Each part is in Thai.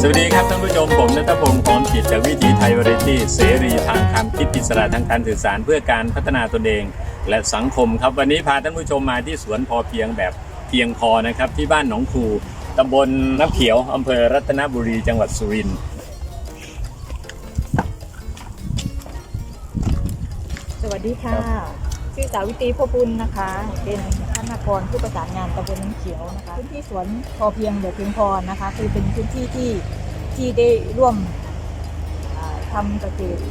สวัสดีครับท่านผู้ชมผมนัทพงศ์พร้อมจิตจากวิถีไทยวาไรตี้เสรีทางความคิดอิสระทางการสื่อสารเพื่อการพัฒนาตนเอง และสังคมครับวันนี้พาท่านผู้ชมมาที่สวนพอเพียงแบบเพียงพอนะครับที่บ้านหนองคูตำบลน้ำเขียวอำเภอรัตนบุรีจังหวัดสุรินทร์สวัสดีค่ะ ชื่อสาวิตรีพบุญนะคะ เป็นคณากรผู้ประสานงานตำบลน้ำเขียวนะคะพื้นที่สวนพอเพียงเดี๋ยวเพียงพอนะคะ คือเป็นพื้นที่ที่ที่ได้ร่วมอ่าทำเกษตร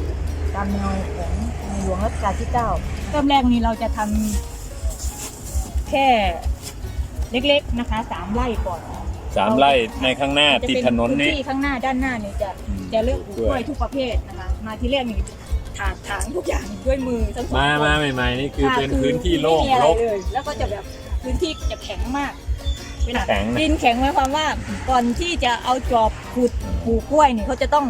ตามแนวของในหลวงรัชกาลที่ 9 เริ่มแรกนี้เราจะทำแค่เล็กๆนะคะสามไร่ก่อนสามไร่ในข้างหน้าจะติดเป็นถนนพื้นนี้ที่ข้างหน้าด้านหน้าเนี่ยจะอืมจะเลือกปลูกกกล้วยล้วยทุกประเภทนะคะมาที่แรกนี่ ถางถางทุกอย่างด้วยมือทั้งสองมาคนมาใหม่ๆนี่คือค่ะเป็นพื้นที่โล่งไม่มีอะไรรก เลยแล้วก็จะแบบพื้นที่จะแข็งมากเวลาแข็งนะ ดินแข็งหมายความว่าก่อนที่จะเอาจอบขุดปลูกกล้วยนี่เขาจะต้อง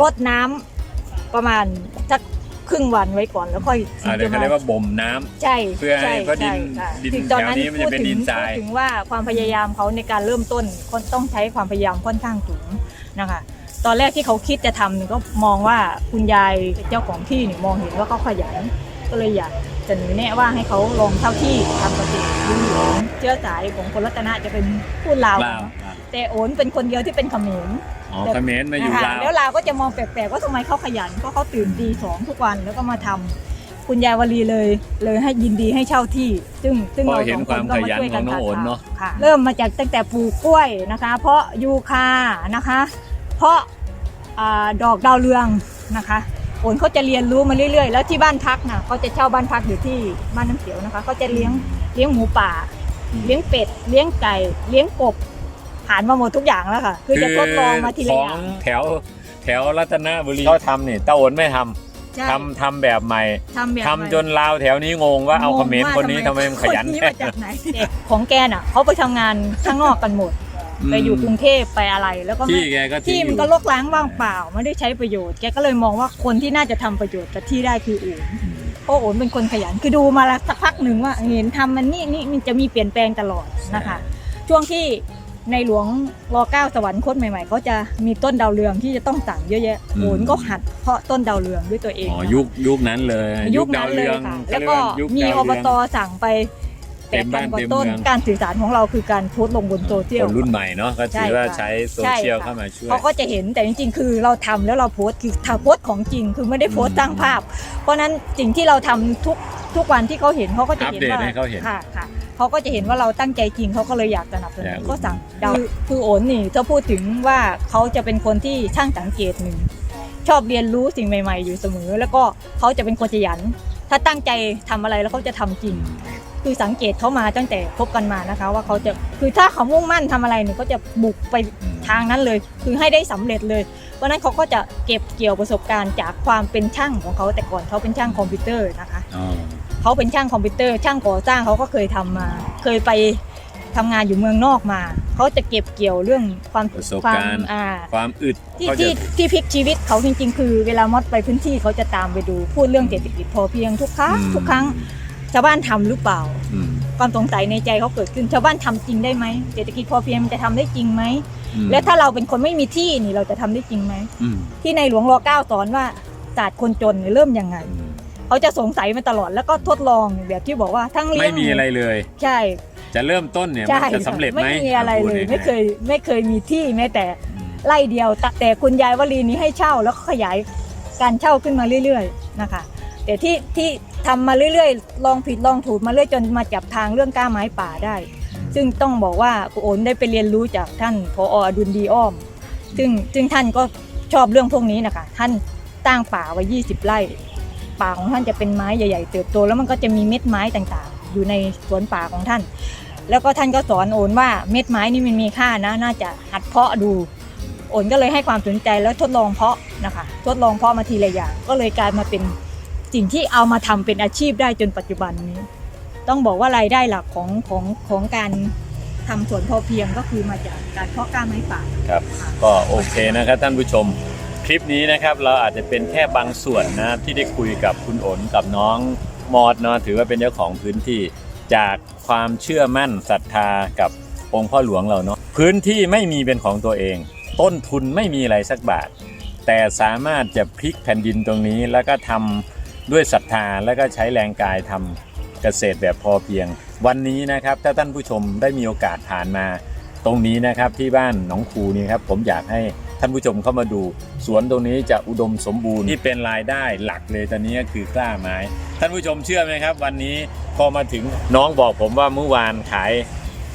รดน้ำประมาณสักครึ่งวันไว้ก่อนแล้วค่อยอ่าเดี๋ยวเขาเรียกว่าบ่มน้ำ ใช่เพื่อให้ช่เพราะดินใช่ค่ะดินถึงตอนนั้นแถวนี้มันจะเป็นพูถึงดินทราย พูดถึงว่าความพยายามเขาในการเริ่มต้นคนต้องใช้ความพยายามค่อนข้างสูงนะคะ ตอนแรกที่เขาคิดจะทำเนี่ยก็มองว่าคุณยายเจ้าของที่เนี่ยมองเห็นว่าเขาขยันก็เลยอยากจะหนุนแนะว่าให้เขาลองเท่าที่ทำเกษตรดูหลวงเชื้อสายของคนรัตนะจะเป็นพูดลาวลาวอะแต่โอนเป็นคนเดียวที่เป็นเขมร อ๋อเขมรมาอยู่นะคะลาว แล้วลาวก็จะมองแปลกๆว่าทำไมเขาขยันก็เขาตื่นตีสองทุกวันแล้วก็มาทำคุณยายวลีเลย เลยให้ยินดีให้เช่าที่ ซึ่งซึ่งพอเราเห็นสองความก็ขยันช่วยของน้องโอนเนอะ ค่ะเริ่มมาจากตั้งแต่ปลูกกล้วยนะคะ เพราะยูคานะคะ เพราะอ่า ดอกดาวเรืองนะคะโอนเขาจะเรียนรู้มาเรื่อยๆ แล้วที่บ้านพักน่ะเขาจะเช่าบ้านพักอยู่ที่บ้านน้ำเขียวนะคะเขาจะเลี้ยงเลี้ยงหมูป่า เลี้ยงเป็ด เลี้ยงไก่ เลี้ยงกบผ่านมาหมดทุกอย่างแล้วค่ะ คือจะทดลองมาทีละขอองย่างแถวแถวรัตนบุรีเขาทำนี่ตาโอนไม่ทำใช่ทำทำแบบใหม่ทำแบบทำจนลาวแถวนี้งงว่าเอาเขมรคนนี้ทำไมมันขยันคนนี้แค่มาจากไหนเด็กของแกน่ะเขาไปทำงานข้างนอกกันหมด ไปอยู่กรุงเทพไปอะไร แล้วก็ไม่ที่แกก็ทิ้ที่งอมันยู่ก็ลกล้างว่างเปล่าไม่ได้ใช้ประโยชน์แกก็เลยมองว่าคนที่น่าจะทำประโยชน์กับที่ได้คือโอนเพราะโอนเป็นคนขยันคือดูมาแล้วสักพักหนึ่งว่าเห็นทำมันนี่นี่มันจะมีเปลี่ยนแปลงตลอดนะคะ ช่วงที่ในหลวงรอเก้าสวรรคตใหม่ๆเขาจะมีต้นดาวเรืองที่จะต้องสั่งเยอะแยะโอนก็หัดเพาะต้นดาวเรืองด้วยตัวเองอ๋อนะคะ ยุคยุคนั้นเลยยุคนั้นเลยค่ะ แล้วก็มีอบตสั่งไป เต็แปดมพับ้านนกว่าเต็มต้นเมืองการสื่อสารของเราคือการโพสต์ลงบนโซเชียคลนรุ่นใหม่เนาะก็ถือว่าใช่ใช้ค่ะโซเชียลใช่ค่ะเข้ามาช่วยเขาก็จะเห็นแต่จริงๆ คือเราทำแล้วเราโพสต์คือถ้าโพสต์ของจริงคือไม่ได้โพสต์สร้างภาพ เพราะฉะนั้นสิ่งที่เราทำทุกทุกวันที่เขาเห็นเขาก็จะเห็นอัปเดตว่าให้เขาเห็นค่ะค่ะเขาก็จะเห็นว่าเราตั้งใจจริงเขาก็เลยอยากสนับสอนุยากนก็สั่งดาวคือคือโอนนี่ถ้าพูดถึงว่าเขาจะเป็นคนที่ช่างสังเกตหนึ่งชอบเรียนรู้สิ่งใหม่ ๆ อยู่เสมอ แล้วก็เขาจะเป็นคนขยัน ถ้าตั้งใจทำอะไรแล้วเขาจะทำจริง คือสังเกตเขามาตั้งแต่คบกันมานะคะ ว่าเขาจะคือถ้าเขามุ่งมั่นทำอะไรเนี่ยเขาจะบุกไปอืมทางนั้นเลย คือให้ได้สำเร็จเลยเพราะฉะนั้นเขาก็จะเก็บเกี่ยวประสบการณ์จากความเป็นช่างของเขาแต่ก่อนเขาเป็นช่างคอมพิวเตอร์นะคะอ๋อเขาเป็นช่างคอมพิวเตอร์ ช่างก่อสร้างเขาก็เคยทำมา เคยไปทำงานอยู่เมืองนอกมาเขาจะเก็บเกี่ยวเรื่องความประสบความการณ์อ่าความอึดที่เขาจะที่ที่พลิกชีวิตเขาจริงๆ คือเวลามอดไปพื้นที่เขาจะตามไปดูพูดเรื่องเศรษฐกิจพอเพียงทุกครั้งอืมทุกครั้งชาวบ้านทำหรือเปล่าอืมความสงสัยในใจเขาเกิดขึ้นชาวบ้านทำจริงได้ไหมเศรษฐกิจพอเพียงมันจะทำได้จริงไหมอืมแล้วถ้าเราเป็นคนไม่มีที่นี่เราจะทำได้จริงไหมอืมที่ในหลวงรอเก้าสอนว่าศาสตร์คนจนเนี่ยเริ่มยังไงอืมเขาจะสงสัยมาตลอดแล้วก็ทดลองแบบที่บอกว่าทั้งเลี้ยไม่งมีอะไรเลย ใช่ จะเริ่มต้นเนี่ยใช่มันจะสำเร็จไหมไม่มีอะไรเลยพูดไม่เคยไม่เคยมีที่แม้แต่อืมไร่เดียวแต่แต่คุณยายวลีนี้ให้เช่าแล้วก็ขยายการเช่าขึ้นมาเรื่อย ๆ นะคะ แต่ที่ที่ทำมาเรื่อยๆ ลองผิดลองถูกมาเรื่อยจนมาจับทางเรื่องกล้าไม้ป่าได้ ซึ่งต้องบอกว่าครูโอนได้ไปเรียนรู้จากท่านพออดุลดีอ้อม ซึ่งซึ่งท่านก็ชอบเรื่องพวกนี้นะคะ ท่านตั้งป่าไว้ 20 ไร่ ป่าของท่านจะเป็นไม้ใหญ่ ๆ เติบโตแล้วมันก็จะมีเม็ดไม้ต่างๆ อยู่ในสวนป่าของท่าน แล้วก็ท่านก็สอนโอนว่าเม็ดไม้นี่มันมีค่านะ น่าจะหัดเพาะดูโอนก็เลยให้ความสนใจแล้วทดลองเพาะนะคะ ทดลองเพาะมาทีละอย่างก็เลยกลายมาเป็น สิ่งที่เอามาทำเป็นอาชีพได้จนปัจจุบันนี้ ต้องบอกว่ารายได้หลักของของของการทำสวนพอเพียงก็คือมาจากการเพาะกล้าไม้ป่าครับ ก็โอเคนะครับท่านผู้ชม คลิปนี้นะครับเราอาจจะเป็นแค่บางส่วนนะที่ได้คุยกับคุณโอนกับน้องมอดเนาะถือว่าเป็นเจ้าของพื้นที่จากความเชื่อมั่นศรัทธากับองค์พ่อหลวงเราเนาะพื้นที่ไม่มีเป็นของตัวเอง ต้นทุนไม่มีอะไรสักบาท แต่สามารถจะพลิกแผ่นดินตรงนี้แล้วก็ทำ ด้วยศรัทธาแล้วก็ใช้แรงกายทำเกษตรแบบพอเพียง วันนี้นะครับถ้าท่านผู้ชมได้มีโอกาสผ่านมา ตรงนี้นะครับที่บ้านหนองคูนี่ครับผมอยากให้ท่านผู้ชมเข้ามาดู สวนตรงนี้จะอุดมสมบูรณ์ที่เป็นรายได้หลักเลยตอนนี้ก็คือกล้าไม้ ท่านผู้ชมเชื่อไหมครับ วันนี้พอมาถึงน้องบอกผมว่าเมื่อวานขาย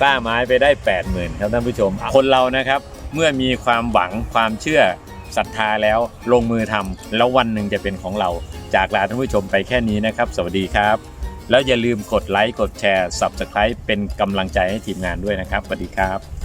กล้าไม้ไปได้ 8 0,000ครับท่านผู้ชม คนเรานะครับเมื่อมีความหวังความเชื่อศรัทธาแล้วลงมือทำแล้ววันหนึ่งจะเป็นของเรา จากลาท่านผู้ชมไปแค่นี้นะครับ สวัสดีครับ แล้วอย่าลืมกดไลค์กดแชร์ Subscribe เป็นกำลังใจให้ทีมงานด้วยนะครับสวัสดีครับ